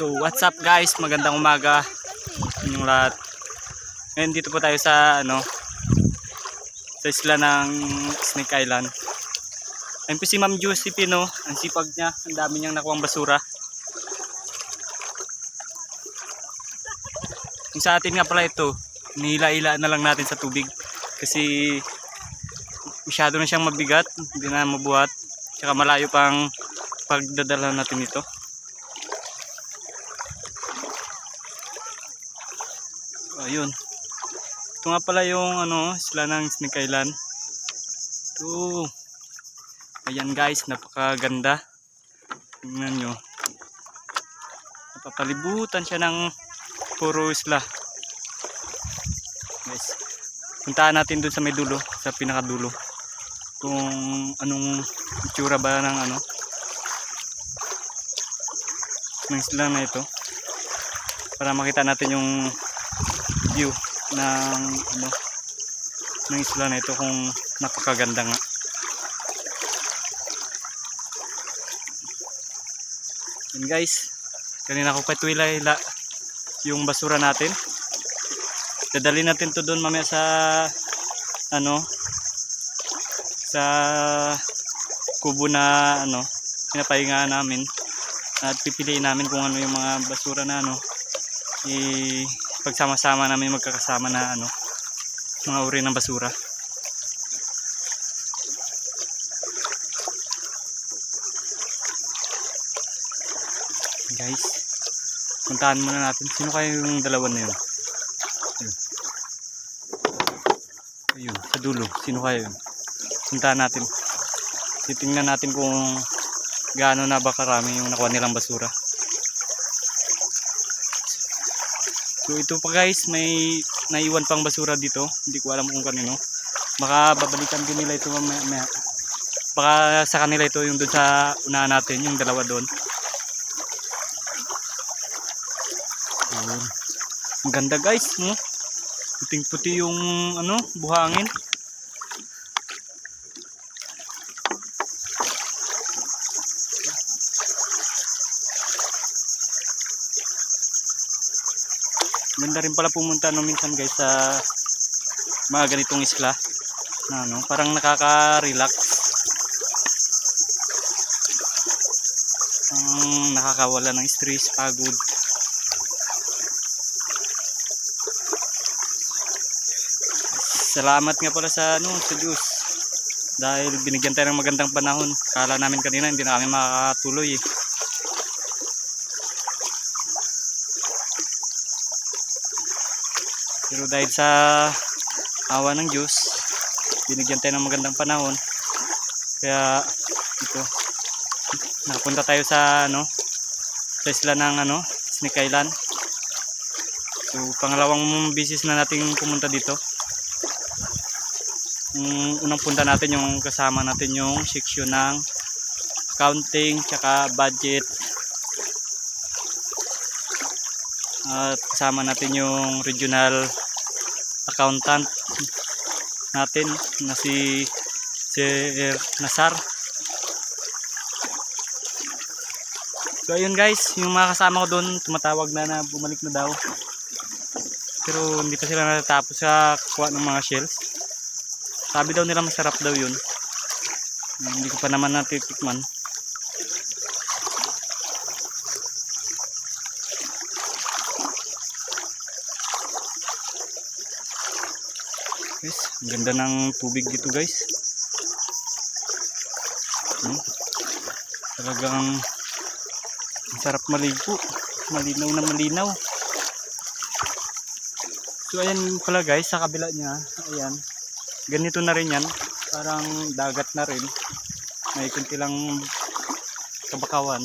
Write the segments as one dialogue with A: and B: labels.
A: So what's up guys, magandang umaga inyong lahat. Ngayon dito po tayo sa ano sa isla ng Snake Island. Ayun po si Ma'am Josephine no, ang sipag niya, ang dami niyang nakuwang basura. Yung sa atin nga pala ito, nihila-hila na lang natin sa tubig kasi masyado na siyang mabigat, hindi na mabuhat. Tsaka malayo pang pagdadala natin ito. Ayun. Ito nga pala yung ano, sila ng Snake Island. Ito. Ayan guys, napakaganda. Tingnan nyo. Napapalibutan siya ng puro isla. Guys, puntahan natin dun sa may dulo, sa pinakadulo. Kung anong itsura ba ng ano, ng isla na ito. Para makita natin yung view ng ano ng isla na ito kung napakaganda nga. Yan guys, kanina ko pa tuwila yung basura natin. Dadali natin to doon mamaya sa ano sa kubo na ano pinapahinga namin at pipiliin namin kung ano yung mga basura na ano i pagsama-sama namin magkakasama na ano mga uri ng basura. Guys puntahan muna natin. Sino kaya yung dalawa na yun? Ayun sa dulo. Sino kaya yun? Puntahan natin. Titingnan natin kung gaano na ba karami yung nakuha nilang basura So ito pa guys, may naiwan pang basura dito. Hindi ko alam kung kanino. Baka babalikan din nila ito mamaya. mamaya. Baka sa kanila ito yung doon sa unahan natin, yung dalawa doon. Ayun. Ang ganda guys, no? Puting puti yung ano, buhangin. Ganda rin pala pumunta no minsan guys sa mga ganitong isla na ano, parang nakaka-relax. Ang nakakawala ng stress, pagod. Salamat nga pala sa ano, sa Diyos. Dahil binigyan tayo ng magandang panahon. Kala namin kanina hindi na kami makakatuloy eh. Pero dahil sa awa ng Diyos, binigyan tayo ng magandang panahon. Kaya ito, nakapunta tayo sa ano, sa isla ng ano, Snake Island. So, pangalawang bisis na nating pumunta dito. Yung unang punta natin yung kasama natin yung section ng accounting tsaka budget at kasama natin yung regional accountant natin na si Sir Nasar. So ayun guys yung mga kasama ko doon tumatawag na na bumalik na daw. Pero hindi pa sila natatapos sa kuha ng mga shells. Sabi daw nila masarap daw yun. Hindi ko pa naman natitikman guys. Ganda ng tubig dito guys. Hmm? talagang ang sarap maligo. Malinaw na malinaw. So ayan pala guys sa kabila niya. Ayan. Ganito na rin yan. Parang dagat na rin. May kunti lang kabakawan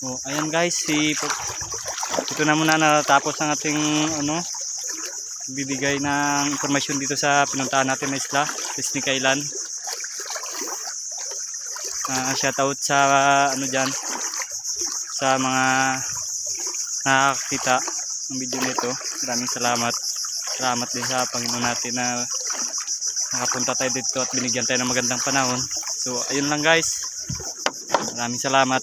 A: Oh, ayan guys, si ito na muna natapos ang ating ano bibigay ng impormasyon dito sa pinuntahan natin na isla, Snake Island. Uh, shout out sa ano diyan sa mga nakakita ng video nito. Maraming salamat. Salamat din sa Panginoon natin na nakapunta tayo dito at binigyan tayo ng magandang panahon. So ayun lang guys. Maraming salamat.